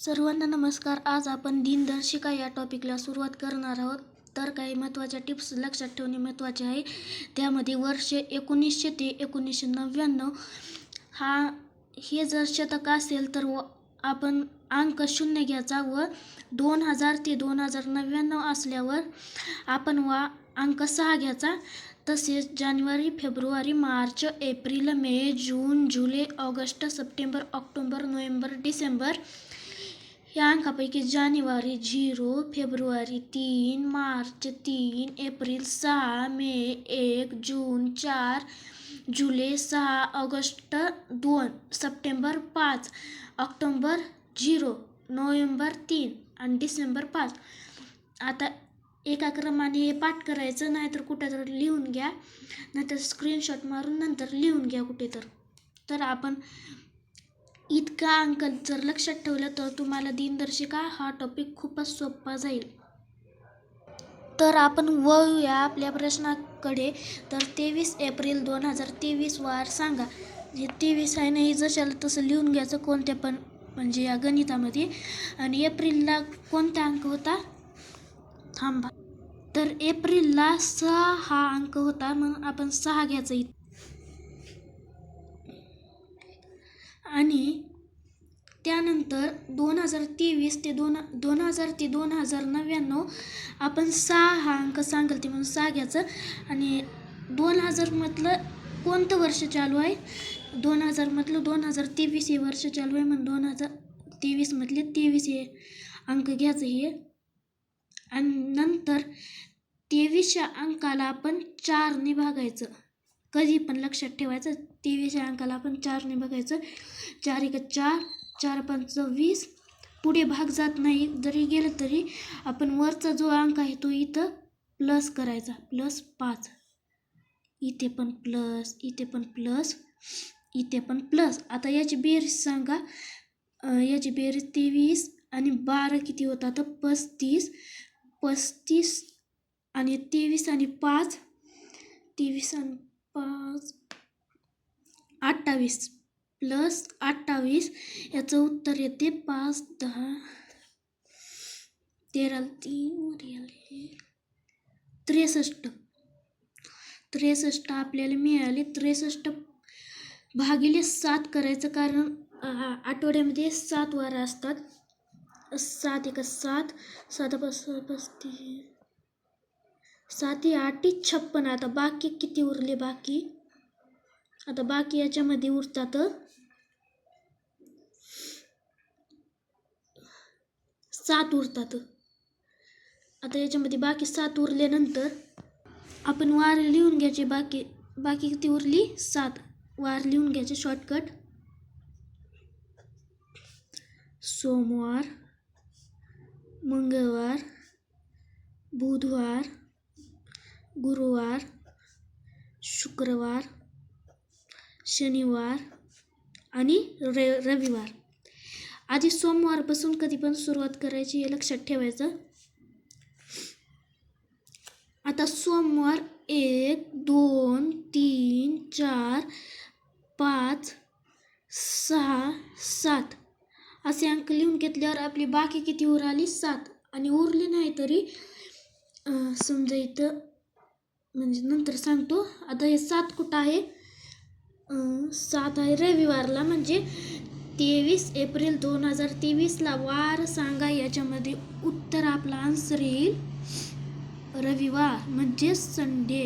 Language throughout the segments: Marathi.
सर्वांना नमस्कार. आज आपण दिनदर्शिका या टॉपिकला सुरुवात करणार आहोत. तर काही महत्त्वाच्या टिप्स लक्षात ठेवणे महत्त्वाचे आहे. त्यामध्ये वर्ष एकोणीसशे ते एकोणीसशे नव्याण्णव हा हे जर शतक असेल तर व आपण अंक शून्य घ्यायचा व दोन हजार ते दोन हजार नव्याण्णव असल्यावर आपण वा अंक सहा घ्यायचा. तसेच जानेवारी फेब्रुवारी मार्च एप्रिल मे जून जुलै ऑगस्ट सप्टेंबर ऑक्टोबर नोव्हेंबर डिसेंबर या अंकापैकी जानेवारी झिरो फेब्रुवारी तीन मार्च तीन एप्रिल सहा मे एक जून चार जुलै सहा ऑगस्ट दोन सप्टेंबर पाच ऑक्टोंबर झिरो नोव्हेंबर तीन आणि डिसेंबर पाच. आता एका क्रमाने हे पाठ करायचं नाहीतर कुठे तर लिहून घ्या नाहीतर स्क्रीनशॉट मारून नंतर लिहून घ्या कुठे तर तर आपण इतका अंक जर लक्षात ठेवलं तर तुम्हाला दिनदर्शिका हा टॉपिक खूपच सोपा जाईल. तर आपण वळूया आपल्या प्रश्नाकडे. तर तेवीस एप्रिल दोन हजार तेवीस वार सांगा. हे तेवीस आहे नाही जशाला तसं लिहून घ्यायचं कोणत्या पण म्हणजे या गणितामध्ये. आणि एप्रिलला कोणता अंक होता? थांबा. तर एप्रिलला सहा हा अंक होता म्हणून आपण सहा घ्यायचा इथं. आणि त्यानंतर दोन हजार तेवीस ते दोन दोन हजार ते दोन हजार नव्याण्णव आपण सहा हा अंक सांगेल ते म्हणून सहा घ्यायचं. आणि दोन हजारमधलं कोणतं वर्ष चालू आहे? दोन हजारमधलं दोन हजार तेवीस हे वर्ष चालू आहे म्हणून दोन हजार तेवीसमधले तेवीस हे अंक घ्यायचं हे. आणि नंतर तेवीसच्या अंकाला आपण चारने भागायचं. कधी पण लक्षात ठेवायचं तेवीसच्या अंकाला आपण चारने बघायचं. चार एक चार चार पंच वीस. पुढे भाग जात नाही. जरी गेलं तरी आपण वरचा जो अंक आहे तो इथं प्लस करायचा. प्लस पाच. इथे पण प्लस इथे पण प्लस इथे पण प्लस आता याची बेरीज सांगा. याची बेरीज तेवीस आणि बारा किती होता? तर पस्तीस. पस्तीस आणि तेवीस आणि पाच. तेवीस आणि पाच. अठ्ठावीस. प्लस अठ्ठावीस याचं उत्तर येते पाच दहा तेरा तीन वर त्रेसष्ट. त्रेसष्ट आपल्याला मिळाले. त्रेसष्ट भागिले सात करायचं कारण आठवड्यामध्ये सात वार असतात. सात एक सात सात पाच पस्तीस सात ही आठ छप्पन. आता बाकी किती उरले बाकी? आता बाकी याच्यामध्ये उरतात सात उरतात. आता याच्यामध्ये बाकी सात उरल्यानंतर आपण वार लिहून घ्यायचे बाकी बाकी किती उरली? सात. वार लिहून घ्यायचे शॉर्टकट सोमवार मंगळवार बुधवार गुरुवार शुक्रवार शनिवार आणि रे रविवार. आधी सोमवारपासून कधी पण सुरुवात करायची हे लक्षात ठेवायचं. आता सोमवार एक दोन तीन चार पाच सहा सात. असे अंक लिहून घेतल्यावर आपली बाकी किती उराली सात. आणि उरली नाही तरी समजा इथं म्हणजे नंतर सांगतो. आता हे सात कुठं आहे? सात आहे रविवारला. म्हणजे तेवीस एप्रिल दोन हजार तेवीसला वार सांगा याच्यामध्ये उत्तर आपला आन्सर येईल. रविवार म्हणजे संडे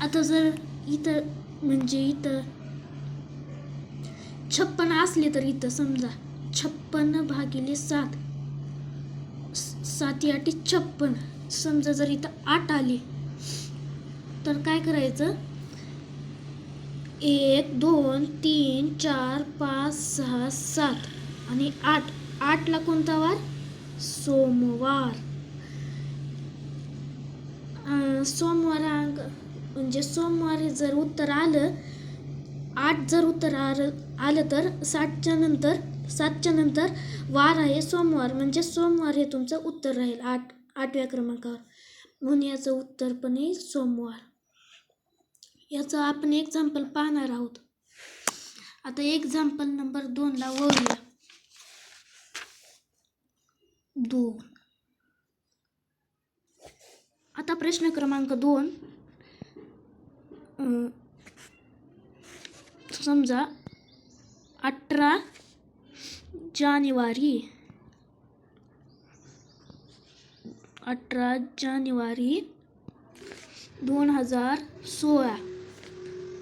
आता जर इथं म्हणजे इथं छप्पन असले तर इथं समजा छप्पन भागिले सात. सात साती आठी छप्पन. समजा जर इथं आठ आले तर काय करायचं? एक दोन तीन चार पाच सहा सात आणि आठ. आठला कोणता वार? सोमवार. सोमवारांक सोमवार म्हणजे सोमवार हे जर उत्तर आलं आठ जर उत्तर आलं आलं तर सातच्या नंतर सातच्या नंतर वार आहे सोमवार. म्हणजे सोमवार हे तुमचं उत्तर राहील आठ आठव्या क्रमांकावर. म्हणून याचं उत्तर पण आहे सोमवार. याचं आपण एक्झाम्पल पाहणार आहोत. आता एक्झाम्पल नंबर दोनला वळूया. दोन. आता प्रश्न क्रमांक दोन. समजा अठरा जानेवारी. अठरा जानेवारी दोन हजार सोळा.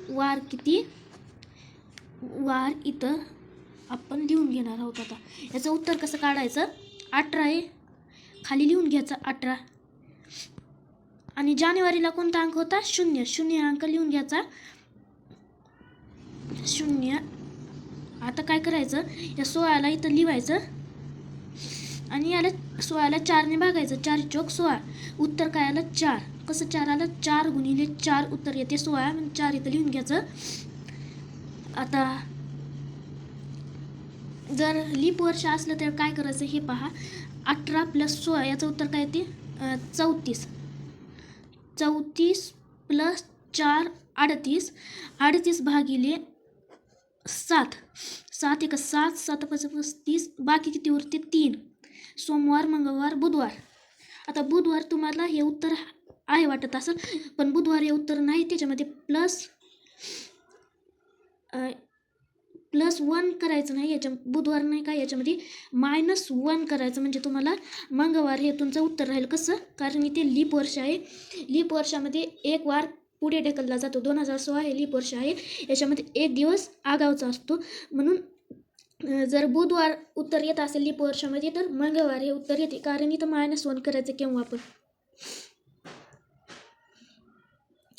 वार किती? वार इथं आपण लिहून घेणार आहोत आता. याचं उत्तर कसं काढायचं? अठरा आहे. खाली लिहून घ्यायचं अठरा. आणि जानेवारीला कोणता अंक होता? शून्य. शून्य अंक लिहून घ्यायचा. शून्य. आता काय करायचं? या सोळाला इथं लिहायचं. आणि याला सोळाला चारने भागायचं. चार चौक सोळा. उत्तर काय आलं? चार. कसं चार आलं चार गुणिले चार उत्तर येते. सोळा म्हणजे चार इथं लिहून घ्यायचं. आता जर लीप वर्ष असलं तर काय करायचं हे पहा. अठरा प्लस सोळा याचं उत्तर काय येते? चौतीस. चौतीस प्लस चार अडतीस. अडतीस भागिले सात. सात एक सात सात पाच पस्तीस बाकी किती उरते? तीन. सोमवार मंगळवार बुधवार. आता बुधवार तुम्हाला हे उत्तर आहे वाटत असेल पण बुधवार हे उत्तर नाही त्याच्यामध्ये प्लस प्लस वन करायचं नाही याच्या बुधवार नाही का याच्यामध्ये मायनस वन करायचं. म्हणजे तुम्हाला मंगळवार हे तुमचं उत्तर राहील. कसं? कारण इथे लीप वर्ष आहे. लीप वर्षामध्ये एक वार पुढे ढकलला जातो. दोन हजार सोळा हे लीप वर्ष आहे. याच्यामध्ये एक दिवस आगावचा असतो. म्हणून जर बुधवार उत्तर येत असेल लीप वर्षामध्ये तर मंगळवार हे उत्तर येते. कारण इथं मायनस वन करायचं केव्हा आपण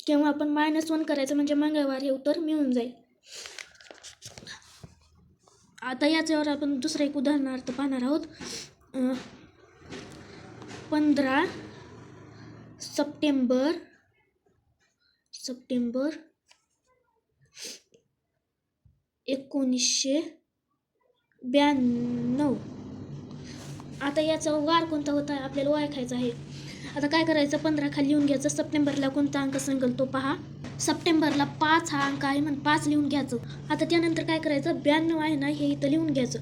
केव्हा आपण मायनस वन करायचं म्हणजे मंगळवार हे उत्तर मिळून जाईल. आता याच्यावर आपण दुसरं एक उदाहरणार्थ पाहणार आहोत. पंधरा सप्टेंबर सप्टेंबर एकोणीसशे ब्याण्णव. आता याचा वार कोणता होता? आपल्याला ओळखायचा आहे. आता काय करायचं? पंधरा खाली लिहून घ्यायचं. सप्टेंबरला कोणता अंक सांगेल तो पहा. सप्टेंबरला पाच हा अंक आहे म्हणून पाच लिहून घ्यायचं. आता त्यानंतर काय करायचं? ब्याण्णव आहे ना हे इथं लिहून घ्यायचं.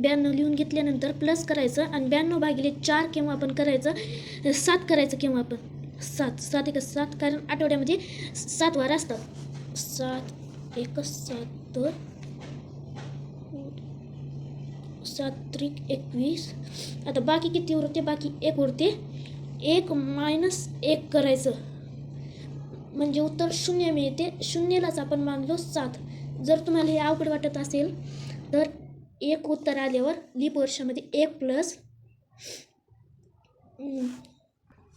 ब्याण्णव लिहून घेतल्यानंतर प्लस करायचं आणि ब्याण्णव भागिले चार केव्हा आपण करायचं? सात करायचं केव्हा आपण? सात. सात एक सात कारण आठवड्यामध्ये सात वार असतात. सात एक सात सात त्रिक एकवीस. आता बाकी किती उरते? बाकी एक उरते. एक मायनस एक करायचं. म्हणजे उत्तर शून्य मिळते. शून्यलाच आपण मानलो सात. जर तुम्हाला हे अवघड वाटत असेल तर एक उत्तर आल्यावर लिप वर्षामध्ये एक प्लस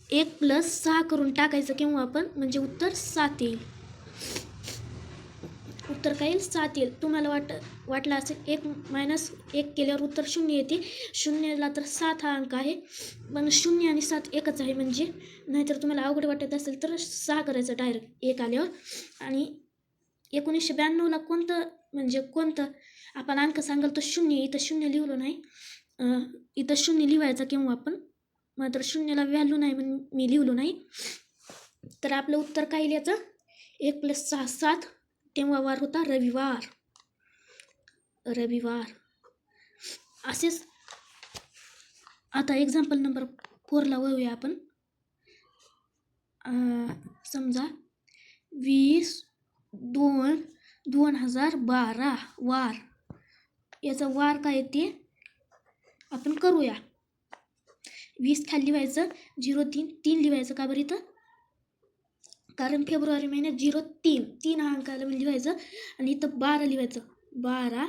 एक प्लस सहा करून टाकायचं किंवा आपण? म्हणजे उत्तर सात येईल. उत्तर काहीच सात येईल. तुम्हाला वाट वाटलं असेल एक मायनस एक केल्यावर उत्तर शून्य येते. शून्यला तर सात हा अंक आहे. पण शून्य आणि सात एकच आहे म्हणजे नाहीतर तुम्हाला अवघड वाटत असेल तर सहा करायचं डायरेक्ट एक आल्यावर. आणि एकोणीसशे ब्याण्णवला कोणतं म्हणजे कोणतं? आपण अंक सांगाल तर शून्य इथं शून्य लिहिलो नाही. इथं शून्य लिहायचं किंवा आपण मात्र शून्यला व्हॅल्यू नाही म्हणून मी लिहिलो नाही. तर आपलं उत्तर काय लिहायचं? याचं एक प्लस सहा सात. तेव्हा वार होता रविवार. रविवार. असेच आता एक्झाम्पल नंबर फोरला वळूया आपण. समजा वीस दोन दोन हजार बारा वार. याचा वार काय येते आपण करूया. वीस खाली लिहायचं झिरो तीन तीन लिहायचं का बरं इथं? कारण फेब्रुवारी महिन्यात झिरो तीन तीन हा अंकाला म्हणजे लिहायचं आणि इथं बारा लिहायचं. बारा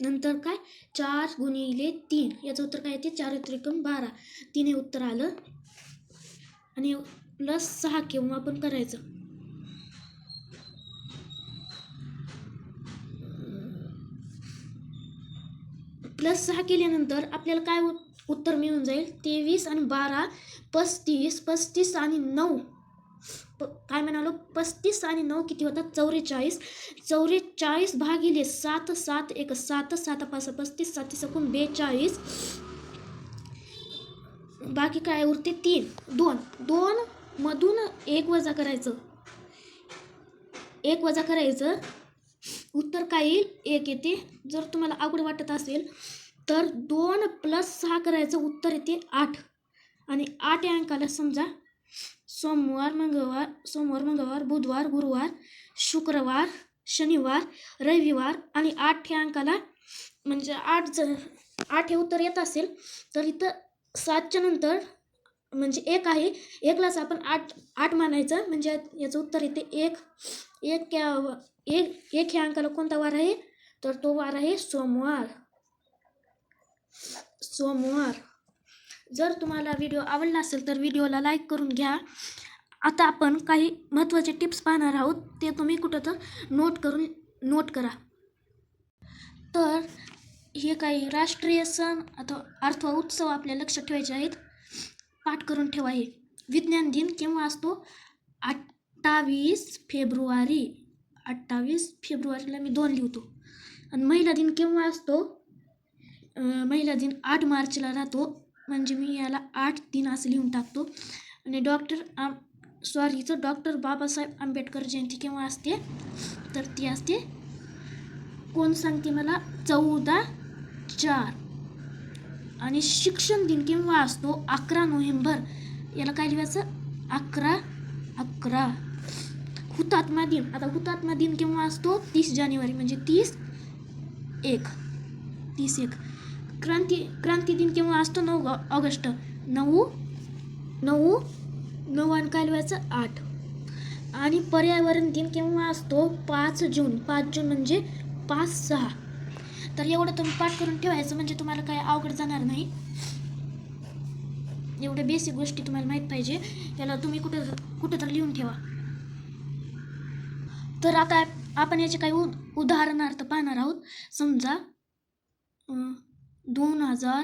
नंतर काय? चार गुणिले तीन याचं उत्तर काय येते? चार त्रिकोण बारा. तीन हे उत्तर आलं. आणि प्लस सहा केव्हा आपण करायचं. प्लस सहा केल्यानंतर आपल्याला काय उत्तर मिळून जाईल? तेवीस आणि बारा पस्तीस पस्तीस आणि नऊ. प काय म्हणालो? पस्तीस आणि नऊ किती होतात? चौवेचाळीस. चौवेचाळीस भागिले सात सात एक सात सात पाच पस्तीस सात सकून बेचाळीस. बाकी काय उरते? तीन. दोन. दोन मधून एक वजा करायचं. एक वजा करायचं. उत्तर काय येईल? एक येते. जर तुम्हाला अवघड वाटत असेल तर दोन प्लस सहा करायचं. उत्तर येते आठ. आणि आठ या अंकाला समजा सोमवार मंगळवार सोमवार मंगळवार बुधवार गुरुवार शुक्रवार शनिवार रविवार आणि आठ ह्या अंकाला म्हणजे आठ जर आठ हे उत्तर येत असेल तर इथं सातच्या नंतर म्हणजे एक आहे एकलाच आपण आठ आठ मानायचं म्हणजे याचं उत्तर येते एक एक एक एक ह्या अंकाला कोणता वार आहे? तर तो वार आहे सोमवार. सोमवार. जर तुम्हाला व्हिडिओ आवडला असेल तर व्हिडिओला लाईक करून घ्या. आता आपण काही महत्त्वाचे टिप्स पाहणार आहोत. ते तुम्ही कुठं तर नोट करून नोट करा. तर हे काही राष्ट्रीय सण अथवा अर्थवा उत्सव आपल्या लक्षात ठेवायचे आहेत. पाठ करून ठेवा हे. विज्ञान दिन केव्हा असतो? अठ्ठावीस फेब्रुवारी. अठ्ठावीस फेब्रुवारीला मी दोन लिहितो. आणि महिला दिन केव्हा असतो? महिला दिन आठ मार्चला राहतो. म्हणजे मी याला आठ दिन असं लिहून टाकतो. आणि डॉक्टर आम सॉरी इथं डॉक्टर बाबासाहेब आंबेडकर जयंती केव्हा असते? तर ती असते. कोण सांगते मला? चौदा चार. आणि शिक्षण दिन केव्हा असतो? अकरा नोव्हेंबर. याला काय लिहायचं? अकरा अकरा. हुतात्मा दिन. आता हुतात्मा दिन केव्हा असतो? तीस जानेवारी म्हणजे तीस एक. तीस एक. क्रांती क्रांती दिन केव्हा असतो? नऊ ऑगस्ट. नऊ नऊ नऊ आणि काय आठ. आणि पर्यावरण दिन केव्हा असतो? पाच जून. पाच जून म्हणजे पाच सहा. तर एवढं तुम्ही पाठ करून ठेवायचं म्हणजे तुम्हाला काय अवघड जाणार नाही. एवढ्या बेसिक गोष्टी तुम्हाला माहीत पाहिजे. याला तुम्ही कुठं कुठं तर लिहून ठेवा. तर आता आपण याचे काही उद उदाहरणार्थ पाहणार आहोत. समजा दोन हजार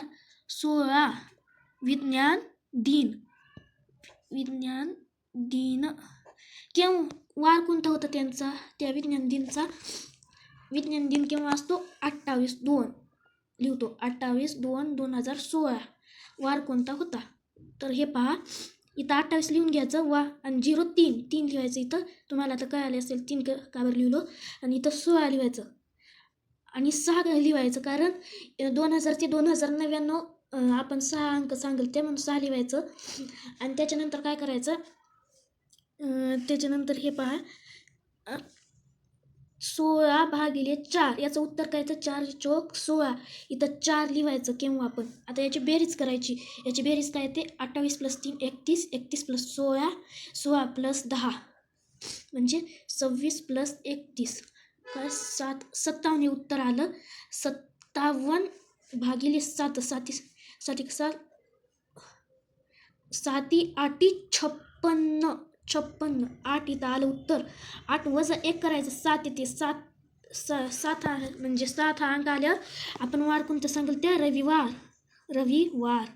सोळा विज्ञान दिन. विज्ञान दिन. केव्हा? वार कोणता होता त्यांचा? त्या विज्ञान दिनचा. विज्ञान दिन केव्हा असतो? अठ्ठावीस दोन. लिहितो. अठ्ठावीस दोन दोन हजार सोळा. वार कोणता होता? तर हे पहा. इथं अठ्ठावीस लिहून घ्यायचं. वा. आणि झिरो तीन. तीन लिहायचं इथं. तुम्हाला आता कळाले असेल. तीन क का बरं लिहिलो? आणि इथं सोळा लिहायचं. आणि सहा लिहायचं कारण दोन हजार ते दोन हजार नव्याण्णव आपण सहा अंक सांगेल ते म्हणून सहा लिहायचं. आणि त्याच्यानंतर काय करायचं? त्याच्यानंतर हे पहा. सोळा भागिले चार याचं उत्तर काय तर चार चोक सोळा. इथं चार लिहायचं केव्हा आपण? आता याची बेरीज करायची. याची बेरीज काय ते अठ्ठावीस प्लस तीन एकतीस. एकतीस प्लस सोळा सोळा प्लस दहा. म्हणजे सव्वीस प्लस एकतीस. काय? सात सत्तावन्न हे उत्तर आलं. सत्तावन्न भागिले सात साती सात सात साती आठी छप्पन्न छप्पन्न. आठ इथं आलं उत्तर. आठ वजा एक करायचं सात येते. सात स सात म्हणजे सात हा अंक आल्यावर आपण वार कोणतं सांगेल त्या? रविवार. रविवार.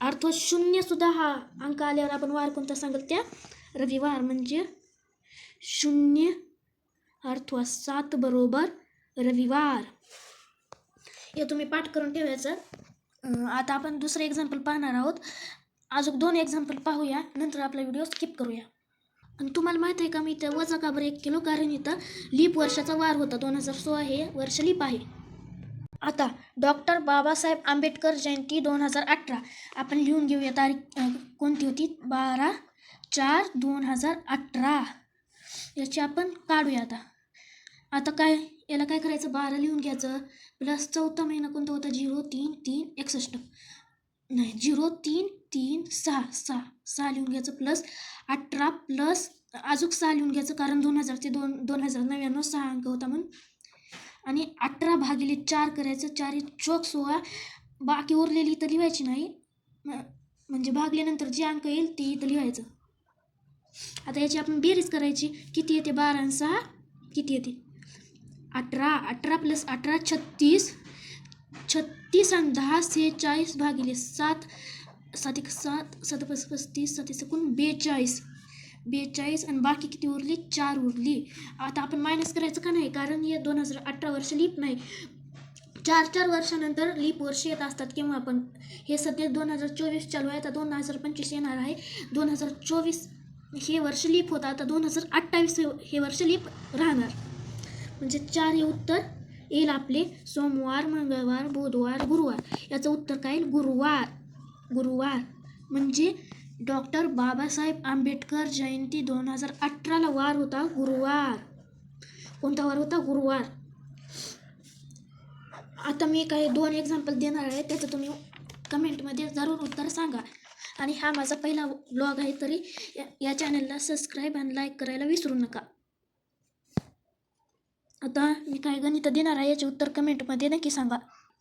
अर्थ शून्यसुद्धा हा अंक आल्यावर आपण वार कोणता सांगेल त्या? रविवार. म्हणजे शून्य अर्थवा सात बरोबर रविवार. हे तुम्ही पाठ करून ठेवायचं. आता आपण दुसरं एक्झाम्पल पाहणार आहोत. अजून दोन एक्झाम्पल पाहूया नंतर आपला व्हिडिओ स्किप करूया. आणि तुम्हाला माहीत आहे का मी त्या वजा का बरं एक किलो कारण इथं लीप वर्षाचा वार होता. दोन हजार सोळा हे वर्ष लीप आहे. आता डॉक्टर बाबासाहेब आंबेडकर जयंती दोन हजार अठरा. आपण लिहून घेऊया तारीख कोणती होती? बारा चार दोन हजार अठरा. याची आपण काढूया आता. आता काय याला काय करायचं? बारा लिहून घ्यायचं. प्लस चौथा महिना कोणता होता? झिरो तीन तीन एकसष्ट. नाही झिरो तीन तीन सहा सहा. सहा लिहून घ्यायचं प्लस अठरा प्लस अजून सहा लिहून घ्यायचं कारण दोन हजार ते दोन दोन हजार नव्याण्णव सहा अंक होता म्हणून. आणि अठरा भागिले चार करायचं. चार चौक सोळा. बाकी उरलेली तर लिहायची नाही. म्हणजे भागल्यानंतर जे अंक येईल ते इथं लिहायचं. आता याची आपण बेरीज करायची. किती येते? बारा आणि सहा. किती येते? अठरा अठरा प्लस अठरा छत्तीस. छत्तीस आणि दहा सेहेचाळीस भागिले सात सात एक सात सात पस पस्तीस सात एकूण बेचाळीस. बेचाळीस आणि बाकी किती उरली? चार उरली. आता आपण मायनस करायचं का नाही? कारण हे दोन हजार अठरा वर्ष लीप नाही. चार चार वर्षानंतर लीप वर्ष येत असतात किंवा आपण हे सध्या दोन हजार चोवीस चालू आहे. आता दोन हजार पंचवीस येणार आहे. दोन हजार चोवीस हे वर्ष लीप होतं. आता दोन हजार अठ्ठावीस हे वर्ष लीप राहणार. म्हणजे चार हे उत्तर. येईल आपले सोमवार मंगळवार बुधवार गुरुवार. याचं उत्तर काय येईल? गुरुवार. गुरुवार. म्हणजे डॉक्टर बाबासाहेब आंबेडकर जयंती दोन हजार अठराला वार होता. गुरुवार. कोणता वार होता? गुरुवार. आता मी काही दोन एक्झाम्पल देणार आहे. त्याचं तुम्ही कमेंटमध्ये जरूर उत्तर सांगा. आणि हा माझा पहिला ब्लॉग आहे तरी या- या चॅनलला सबस्क्राईब आणि लाईक करायला विसरू नका. आता मी काय गणित देणार आहे याचे उत्तर कमेंटमध्ये नक्की सांगा.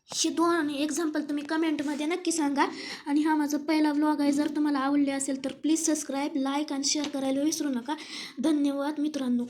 हे दोन एक्झाम्पल तुम्ही कमेंटमध्ये नक्की सांगा. आणि हा माझा पहिला व्लॉग आहे जर तुम्हाला आवडले असेल तर प्लीज सबस्क्राईब लाईक आणि शेअर करायला विसरू नका. धन्यवाद मित्रांनो.